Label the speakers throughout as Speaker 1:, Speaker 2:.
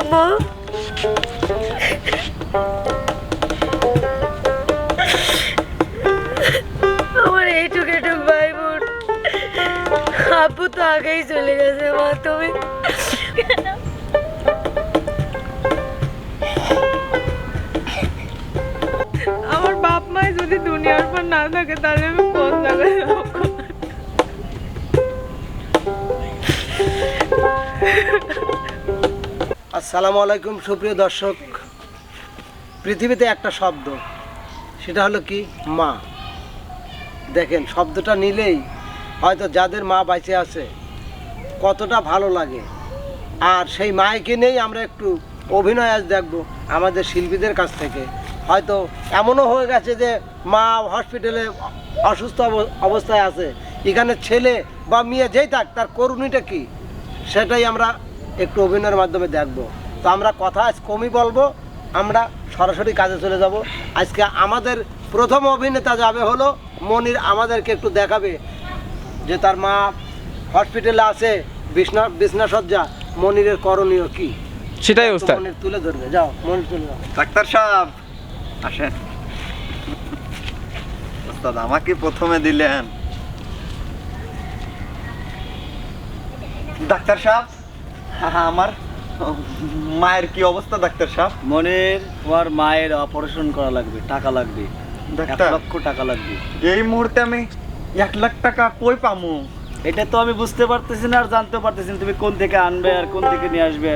Speaker 1: আম্মু। আমার এইটুক এইটুক ভাই বোন আপু তো আগেই চলে গেছে, মা, তুমি?
Speaker 2: আমার বাপ মাই যদি দুনিয়ার পর না থাকে, তাহলে আমি কোন জায়গায় যাব?
Speaker 3: আসসালামু আলাইকুম, সুপ্রিয় দর্শক। পৃথিবীতে একটা শব্দ, সেটা হলো কি? মা। দেখেন, শব্দটা নিলেই হয়তো যাদের মা বেঁচে আছে, কতটা ভালো লাগে। আর সেই মায়কে নিয়েই আমরা একটু অভিনয় আজ দেখব আমাদের শিল্পীদের কাছ থেকে। হয়তো এমনও হয়ে গেছে যে মা হসপিটালে অসুস্থ অব- অবস্থায় আছে। এখানে ছেলে বা মেয়ে যেই থাক, তার করুণীটা কি? সেটাই আমরা একটু অভিনয়ের মাধ্যমে দেখব। তো আমরা কথা আজ কমই বলব আমরা সরাসরি কাজে চলে যাব। আজকে আমাদের প্রথম অভিনেতা যাবে হলো মনির আমাদেরকে একটু দেখাবে যে তার মা হসপিটালে আছে বিছনা বিছনা সজ্জা মনিরের করণীয় কি?
Speaker 4: সেটাই ওস্তাদ।
Speaker 3: মনির তুলে ধরবে যাও মনির তুলে যাও
Speaker 5: ডাক্তার সাহেব আসেন। ওস্তাদ আমাকে প্রথমে দিলেন। ডাক্তার সাহেব আমার মায়ের কি অবস্থা ডাক্তার সাহেব?
Speaker 6: মনের তোমার মায়ের অপারেশন করা লাগবে টাকা লাগবে। এক লক্ষ টাকা লাগবে।
Speaker 5: এই মুহূর্তে আমি এক লাখ টাকা কই পামু?
Speaker 6: এটা তো আমি বুঝতে পারতেছি না আর জানতে পারতেছি না তুমি কোন থেকে আনবে আর কোন থেকে নিয়ে আসবে?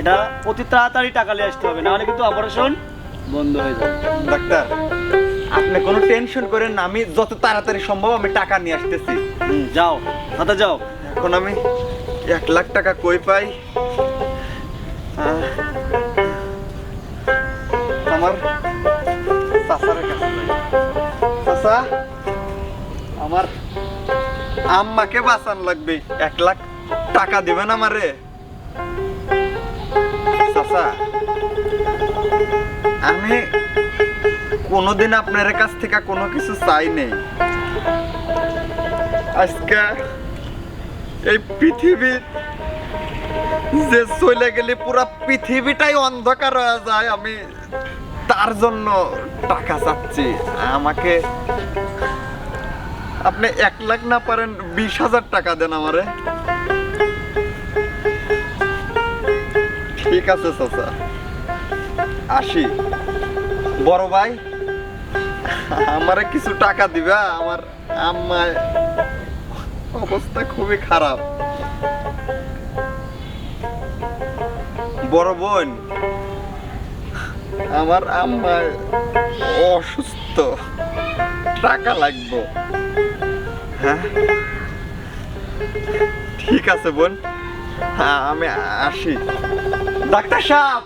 Speaker 6: এটা অতি তাড়াতাড়ি টাকা নিয়ে আসতে হবে নাহলে কিন্তু অপারেশন বন্ধ হয়ে যাবে।
Speaker 5: ডাক্তার আপনি কোনো টেনশন করেন না আমি যত তাড়াতাড়ি সম্ভব আমি টাকা নিয়ে আসতেছি।
Speaker 6: যাও সাথে যাও।
Speaker 5: এখন আমি এক লাখ টাকা কই পাই? আমার চাচার কাছে আমার আম্মাকে বাঁচান লাগবে। এক লাখ টাকা দিবেন আমারে? চাচা, আমি কোনোদিন আপনার কাছ থেকে কোনো কিছু চাই নেই। আজকে এই পৃথিবীর যে চলে গেলে পুরা পৃথিবীটাই অন্ধকার হয়ে যায়, আমি তার জন্য টাকা চাচ্ছি। আমাকে আপনি এক লাখ না পারেন, বিশ হাজার টাকা দেন আমারে। ঠিক আছে, চাচা। আসি। বড় ভাই, আমারে কিছু টাকা দিবা? আমার আম্মায় অবস্থা খুবই খারাপ। বড় বোন, আমার আম্মা অসুস্থ। টাকা লাগবে। হ্যাঁ? ঠিক আছে বোন। হ্যাঁ আমি আসি। ডাক্তার সাহেব,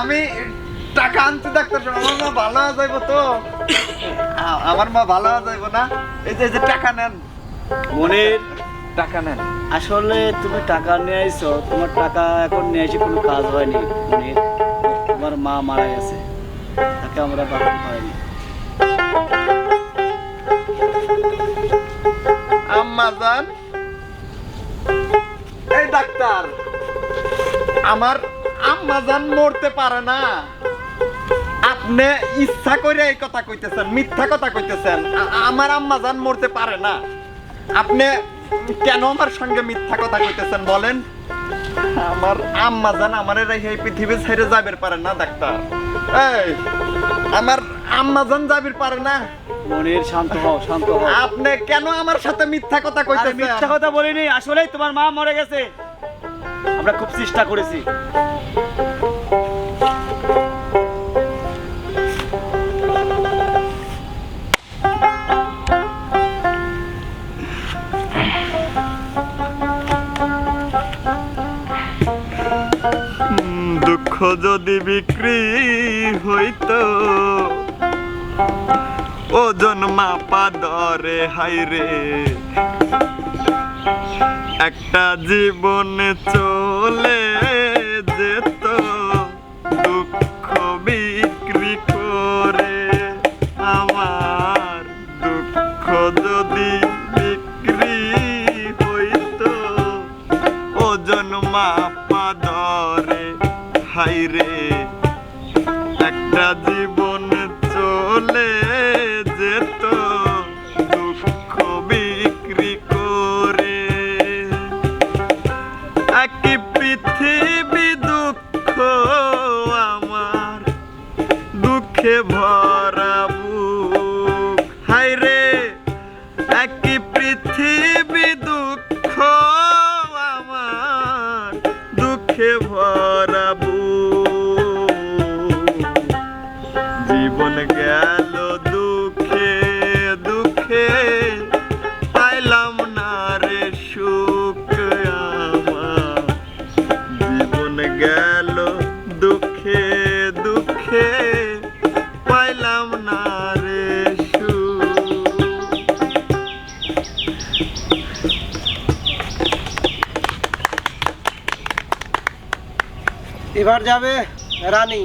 Speaker 5: আমি টাকা আনছি ডাক্তার সাহেব। আমার মা ভালো যাইব তো। আমার মা ভালো যাইব না। এই যে, টাকা নেন।
Speaker 6: মনের
Speaker 5: টাকা নেন।
Speaker 6: আসলে তুমি টাকা নিয়ে আইছো তোমার টাকা এখন নিয়ে এসে কোনো কাজ হয়নি। মনের তোমার মা মারা গেছে তাকে আমরা
Speaker 5: আম্মা জান। এই ডাক্তার আমার আম্মা জান মরতে পারে না। আপনি ইচ্ছা করে এই কথা কইতেছেন মিথ্যা কথা কইতেছেন। আমার আম্মা জান মরতে পারে না। আপনি কেন আমার সঙ্গে মিথ্যা কথা কইতেছেন বলেন? আমার আম্মা জান আমার এই পৃথিবী ছেড়ে যাবের পারে না ডাক্তার। এই আমার আম্মা জান যাবির পারে না।
Speaker 6: মনের শান্ত হও শান্ত হও।
Speaker 5: আপনি কেন আমার সাথে মিথ্যা কথা কইতেছেন?
Speaker 6: মিথ্যা কথা বলিনি আসলেই তোমার মা মরে গেছে। আমরা খুব চেষ্টা করেছি।
Speaker 5: দুঃখ যদি বিক্রি হইত ওজন মাপা দরে হাইরে একটা জীবনে চলে দুঃখে
Speaker 3: এবার যাবে রানী।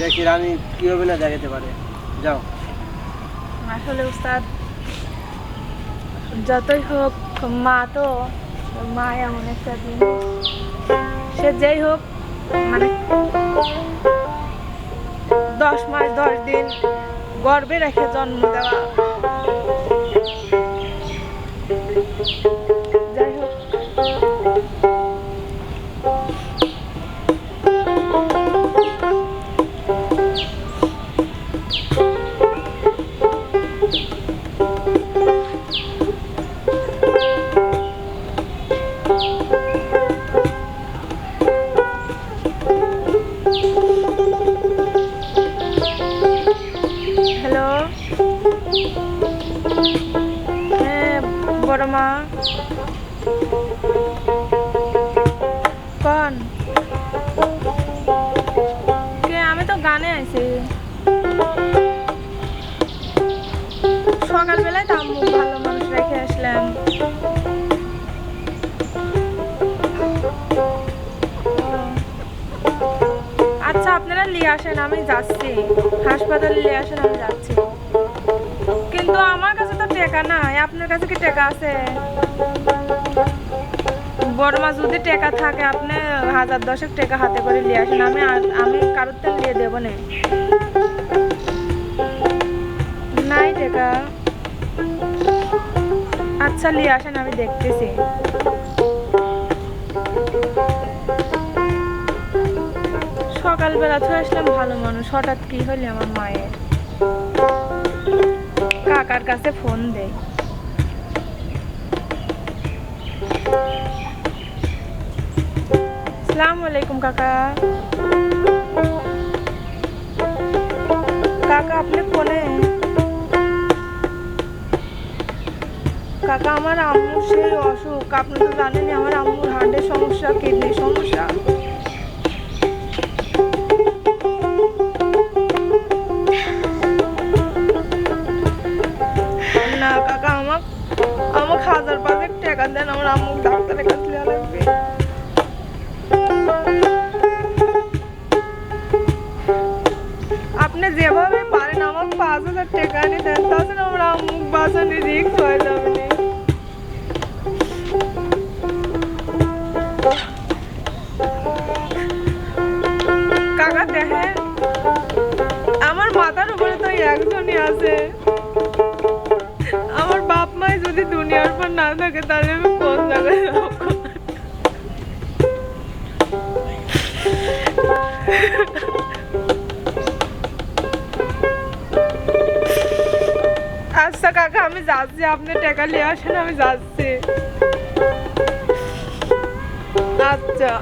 Speaker 3: দেখি রানী হবে না দেখাতে পারে। যাও।
Speaker 2: আসলে উস্তাদ, যতই হোক, মা তো মা এমন একটা দিন। সে যেই হোক মানে দশ মাস, দশ দিন গর্বে রেখে জন্ম দেওয়া। হ্যালো। হ্যাঁ বড় মা। আসেন, আমি যাচ্ছি। হাসপাতালে নিয়ে আসেন, আমি যাচ্ছি। কিন্তু আমার কাছে তো টাকা নাই। আপনার কাছে কি টাকা আছে? বড় মা, যদি টাকা থাকে, আপনি হাজার দশেক টাকা হাতে করে নিয়ে আসেন। আমি আমি কারোর তেল নিয়ে দেবো না। নাই টাকা। আচ্ছা নিয়ে আসেন, আমি দেখতেছি। সকালবেলা তো আসলাম, ভালো মানুষ। হঠাৎ কি হলি আমার মায়ের? কাকার কাছে ফোন দেই। সালাম আলাইকুম, কাকা। কাকা, আপনি ফোনে? কাকা, আমার আম্মুর সেই অসুখ। আপনি তো জানেনই, আমার আম্মুর হার্টের সমস্যা কিডনির সমস্যা। হাজার পাঁচেক টাকা দেন আমার আম্মু, ডাক্তারের কাছে লাগবে আপনি যেভাবে পারেন আমাকে পাঁচ হাজার টাকা এনে দেন তাছাড়া আমার আম্মু বাঁচানি রিক্স হয়ে যাবে না। কাকা দেখেন, আমার মাথার উপরে তো একজনই আছে। আমার যদি দুনিয়ার পর না থাকে, তাহলে আমি কোন জায়গায় আচ্ছা কাকা, আমি যাচ্ছি। আপনি টাকা নিয়ে আসেন, আমি যাচ্ছি। আচ্ছা।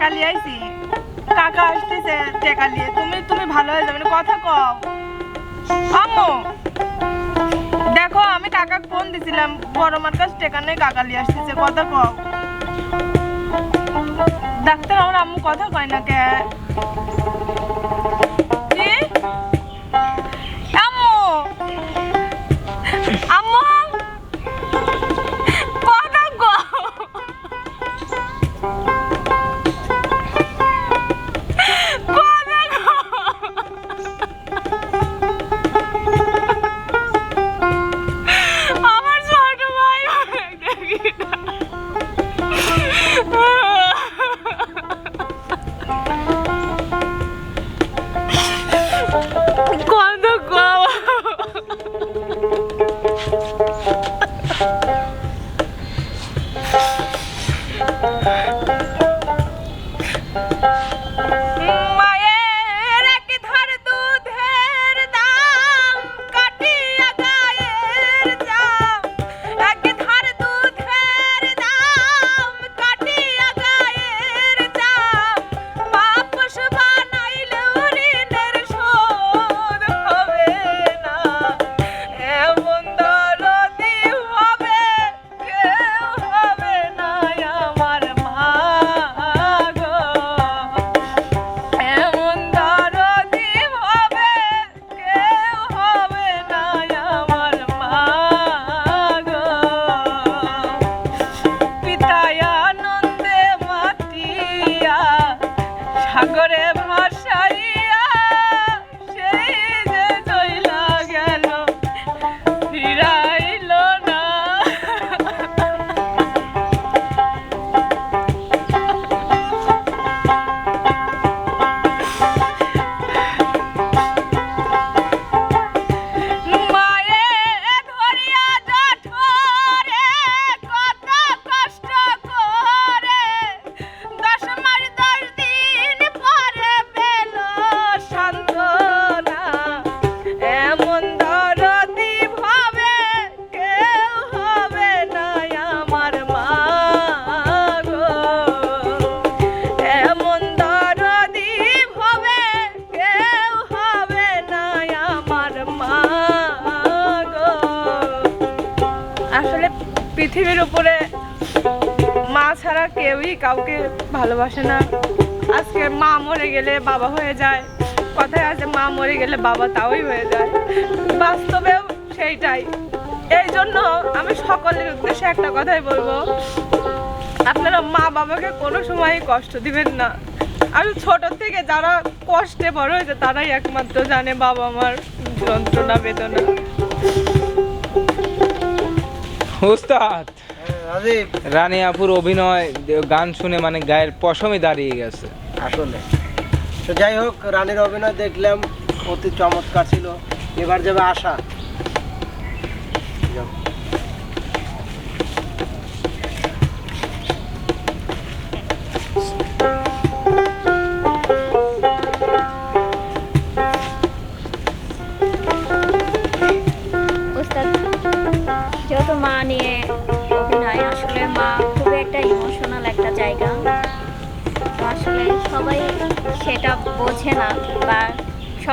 Speaker 2: টাকা আইছি। কাকা আসতেছে টাকা নিয়ে তুমি তুমি ভালো হয়ে যাবে কথা কও। আম্মু, দেখো, আমি কাকা ফোন দিছিলাম, বড় মার কাছে টাকা নেই কাকা নিয়ে আসতেছে, কথা কও। ডাক্তার আমার আম্মু কথা কয় না কি? মা ছাড়া কেউই কাউকে ভালোবাসে না। আজকে মা মরে গেলে বাবা হয়ে যায়। কথায় আছে, মা মরে গেলে বাবা তাওই হয়ে যায়। বাস্তবেও সেইটাই। এই জন্য আমি সকলের উদ্দেশ্যে একটা কথাই বলব। আপনারা মা বাবাকে কোনো সময় কষ্ট দিবেন না। আমি ছোট থেকে যারা কষ্টে বড় হয়েছে, তারাই একমাত্র জানে বাবা মার যন্ত্রণা, বেদনা।
Speaker 4: উস্তাদ
Speaker 3: হ্যাঁ,
Speaker 4: রানী আপুর অভিনয় গান শুনে মানে গায়ের পশমে দাঁড়িয়ে গেছে।
Speaker 3: আসলে। তো যাই হোক রানীর অভিনয় দেখলাম অতি চমৎকার ছিল। এবার যাবে আশা।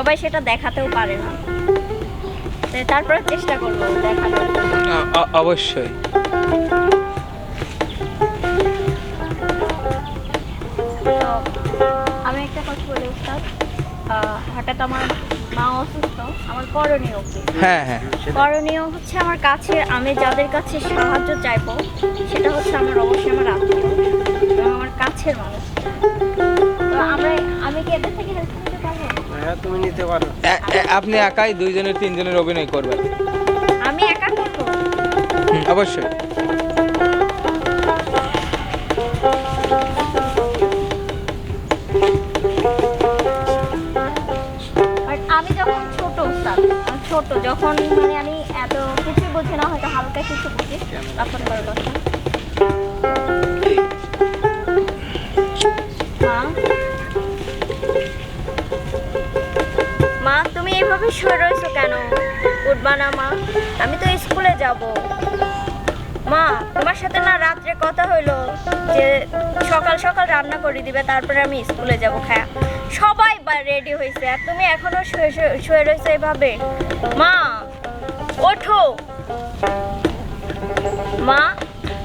Speaker 7: সবাই সেটা দেখাতেও পারে না। তারপরে চেষ্টা করব দেখানোর।
Speaker 4: অবশ্যই।
Speaker 7: তো আমি একটা কথা বলি ওস্তাদ আহ, হঠাৎ আমার মা অসুস্থ আমার করণীয় কি?
Speaker 4: হ্যাঁ হ্যাঁ।
Speaker 7: করণীয় হচ্ছে আমার কাছে আমি যাদের কাছে সাহায্য চাইব সেটা হচ্ছে আমার অবশ্যই আমার আত্মীয় এবং আমার কাছের মানুষ। তো আমরা আমি কি এদের থেকে হেল্প
Speaker 3: তুমি নিতে পারো।
Speaker 4: আপনি একাই দুইজনের তিনজনের অভিনয় করবেন।
Speaker 7: আমি একা করব?
Speaker 4: অবশ্যই।
Speaker 7: আমি যখন ছোট ছোট যখন মানে আমি এত কিছু বুঝি না হয়তো হালকা কিছু বুঝি তখন বড় কথা। মা? এইভাবে শুয়ে রয়েছো কেন? উঠবা না, মা। আমি তো স্কুলে যাব। মা, তোমার সাথে না রাত্রে কথা হইল যে সকাল সকাল রান্না করে দিবে, তারপরে আমি স্কুলে যাব, খায়া। সবাই রেডি হয়েছে আর তুমি এখনও শুয়ে- শুয়ে রয়েছো এভাবে? মা, ওঠো। মা,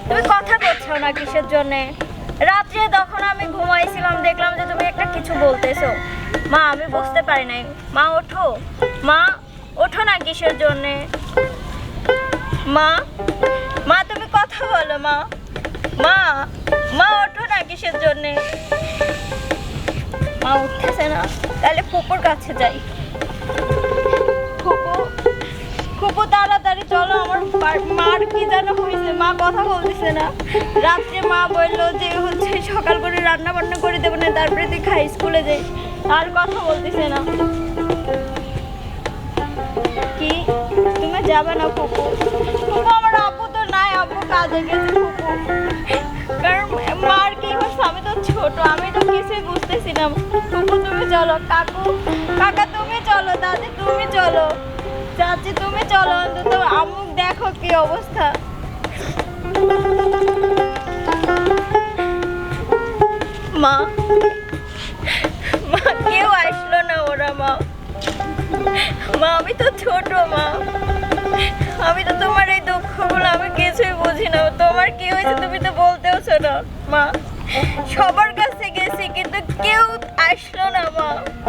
Speaker 7: তুমি কথা বলছো না কিসের জন্যে? রাত্রে তখন আমি ঘুমাইছিলাম, দেখলাম যে তুমি একটা কিছু বলতেছো। মা, আমি বুঝতে পারি নাই। মা, ওঠো। মা, ওঠো না কিসের জন্যে? মা মা, তুমি কথা বলো, মা। মা মা, ওঠো না কিসের জন্যে? মা, উঠতেছে না। তাহলে ফুপুর কাছে যাই। ফুপু তাড়াতাড়ি চলো, আমার মার কি যেন হয়েছে, মা কথা বলতেছে না। রাত্রে মা বলল যে হচ্ছে সকাল করে রান্না বান্না করে দেবো না, তারপরে তুই খাই, স্কুলে যাই আর কথা বলতেছে না। কি? তুমি যাবে না ফুপু ফুপু আমার আপু তো নাই, আপু কাজে গেছে ফুপু কারণ মার কি হচ্ছে আমি তো ছোট, আমি তো কিছুই বুঝতেছি না। তুমি চলো, কাকু, কাকা, তুমি চলো, দাদি, তুমি চলো। চাচি তুমি চলো অন্তত আমুক দেখো কি অবস্থা। মা মা, কেউ আসলো না ওরা, মা। মা, আমি তো ছোট, মা। আমি তো তোমার এই দুঃখগুলো আমি কিছুই বুঝি না। তোমার কি হয়েছে তুমি তো বলতেও না মা। সবার কাছে গেছি কিন্তু কেউ আসলো না, মা।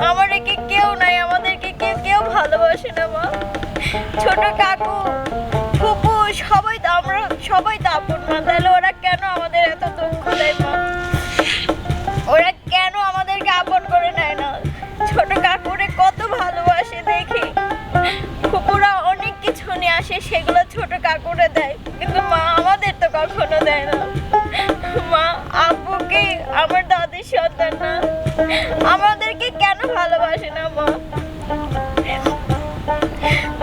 Speaker 7: আমার কি কেউ নাই, আমাদেরকে কেউ কেউ ভালোবাসে না, মা। ছোট কাকু, ফুপু, সবাই তো আমরা, সবাই তো আপন, মা। তাহলে ওরা কেন আমাদের এত দুঃখ দেয়, মা? ওরা কেন আমাদেরকে আপন করে নেয় না? ছোট কাকুরে কত ভালোবাসে দেখি। কুকুরা অনেক কিছু নিয়ে আসে, সেগুলো ছোট কাকুরে দেয়। কিন্তু মা আমাদের তো কখনো দেয় না। আব্বুকে আমার দাদির সন্তান না। আমাদেরকে কেন ভালোবাসে না, মা?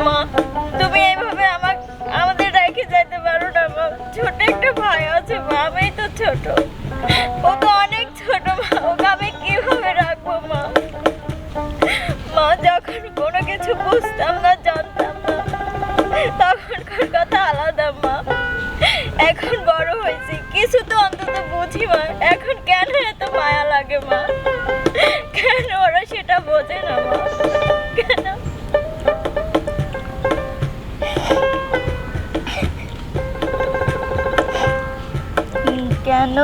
Speaker 7: মা, তুমি এইভাবে আমাকে, আমাদের রেখে যেতে পারো না, মা। ছোট একটা ভাই আছে, মা আমি তো ছোট। ও তো অনেক ছোট, মা। ওকে আমি কীভাবে রাখব, মা? মা, যখন কোনো কিছু বুঝতাম না মা এখন কেন এত মায়া লাগে মা? কেন ওরা সেটা বোঝে না মা? কেন? কেন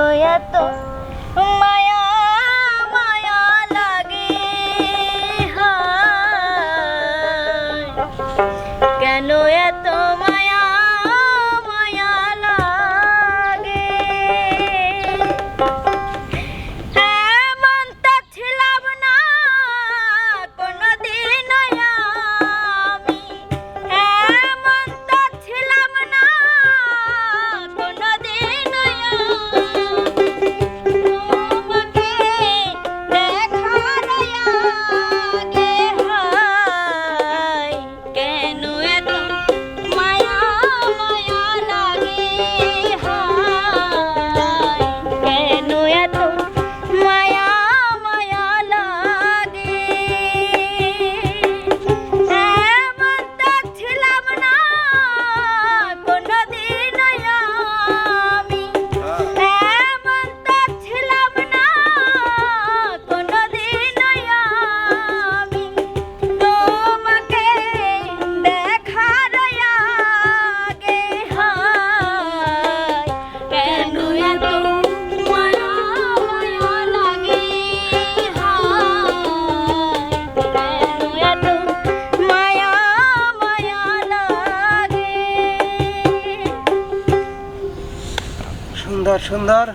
Speaker 3: সুন্দর।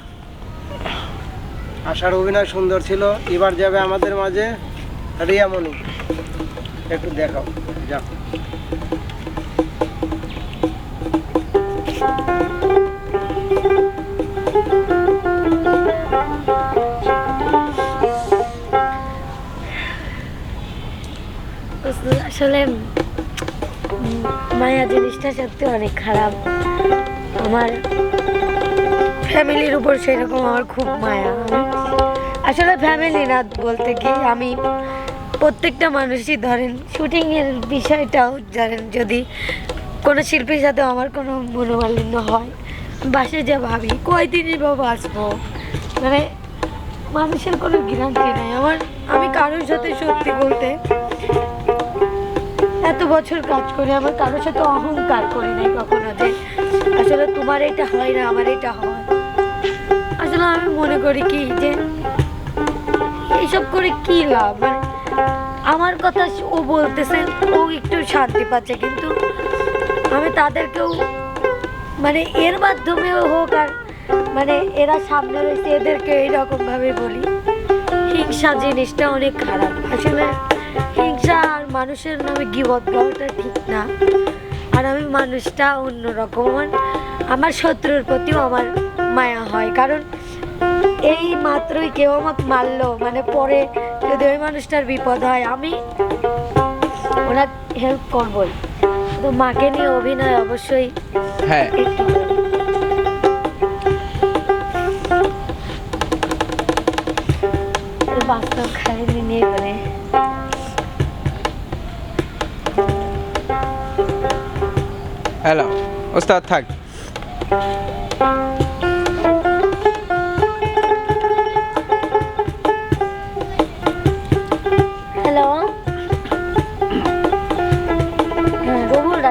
Speaker 3: আশার অভিনয় সুন্দর ছিল। এবার যাবে আমাদের মাঝে রিয়ামণি। একটু দেখাও, যাও।
Speaker 1: আসলে মায়া জিনিসটা সত্যি অনেক খারাপ। আমার ফ্যামিলির উপর সেরকম আমার খুব মায়া। আসলে ফ্যামিলি না বলতে কি, আমি প্রত্যেকটা মানুষই ধরেন শুটিংয়ের বিষয়টাও জানেন, যদি কোনো শিল্পীর সাথে আমার কোনো মনোমালিন্য হয়, বাসে যা ভাবি, কয়দিনই বাবা আসব মানে মানুষের কোনো গ্যারান্টি নাই। আমার, আমি কারোর সাথে সত্যি বলতে এত বছর কাজ করে, আমার কারোর সাথে অহংকার করি নাই কখনো যে, আসলে তোমার এটা হয় না, আমার এটা হয় করি কি যে এইসব করে কি লাভ? আমার কথা ও বলতেছে, ও একটু শান্তি পাচ্ছে, কিন্তু আমি তাদেরকেও মানে এর মাধ্যমেও হোক আর মানে এরা সামনে রয়েছে, এদেরকে এইরকম ভাবে বলি। হিংসা জিনিসটা অনেক খারাপ। আসলে হিংসা আর মানুষের নামে গিবত গাওয়াটা ঠিক না। আর আমি মানুষটা অন্যরকম। আমার শত্রুর প্রতিও আমার মায়া হয়। কারণ এই মাত্রই কেউ আমাকে মারলো। মানে পরে যদি ওই মানুষটার বিপদ হয় আমি ওনার হেল্প করবই। তো মাকে নিয়ে অভিনয় অবশ্যই
Speaker 4: হ্যাঁ।
Speaker 1: বাস্তব নিয়ে করে
Speaker 4: হ্যালো ওস্তাদ থাক।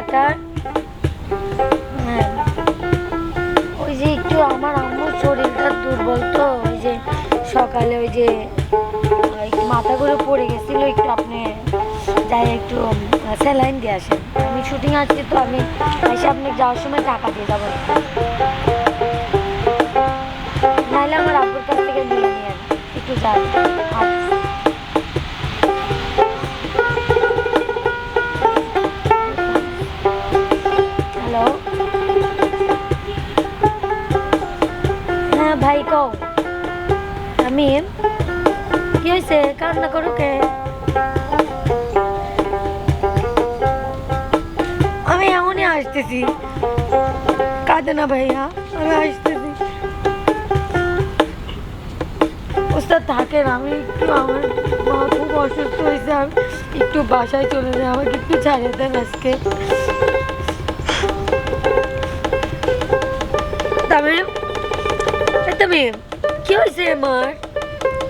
Speaker 1: রবুল হ্যাঁ। ওই যে একটু আমার আম্মুর শরীরটা দুর্বল তো ওই যে সকালে ওই যে আহ, একটু মাথা করে পড়ে গেছিল একটু আপনি যাই একটু স্যালাইন দিয়ে আসেন। আমি শুটিং আসছি তো আমি এসে আপনি যাওয়ার সময় টাকা দিয়ে যাব। নাহলে আমার আব্বুর কাছ থেকে নিয়ে নিয়ে একটু যান। হয়েছে কান্না করো কে? আমি এমনই আসতেছি। কাঁদে না ভাইয়া, আমি আসতেছি। ওস্তাদ থাকেন, আমি একটু আমার মা খুব অসুস্থ হয়েছে, আমি একটু বাসায় চলে যাই, আমাকে একটু ছাড়িয়ে দেন আজকে। এ তামিম, কি হয়েছে মার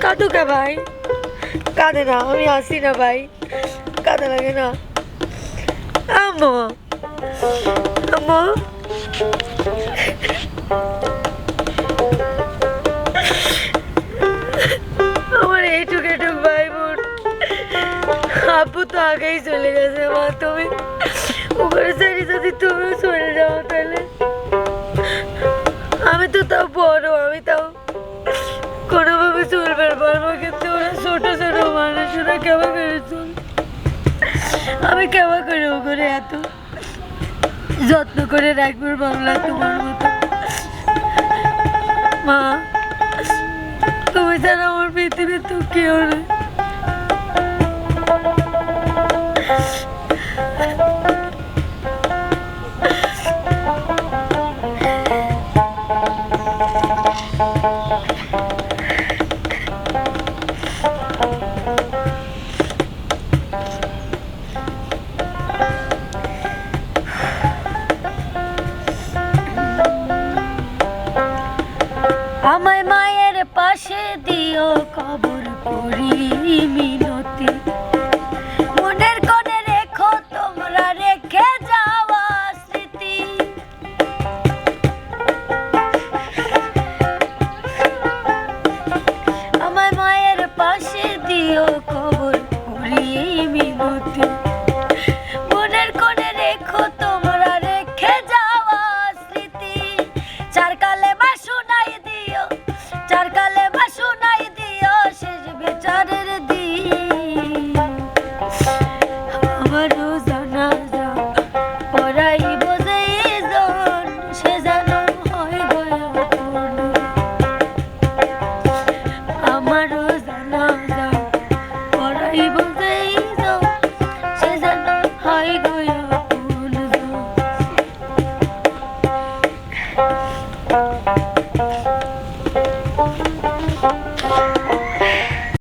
Speaker 1: কাঁদো কে ভাই? কাঁদে না, আমি হাসি না ভাই। কাঁদে লাগে না। আমার এইটুক এটুক ভাই বোন আপু তো আগেই চলে গেছে, মা, তুমি উপরে সারি যদি তুমিও চলে যাও তাহলে। আমি তো তাও বড়, আমি তাও কোনোভাবে চলবে পারব কিন্তু ওরা ছোট ছোট মানুষ, ওরা কেমন করে চল আমি কেমন করে ও করে এত যত্ন করে রাখব বাংলা তোমার মতো? মা, তুমি ছাড়া আমার পৃথিবীর তো কেউ নেই। পাশে দিও কবর করিয়ে মিনতি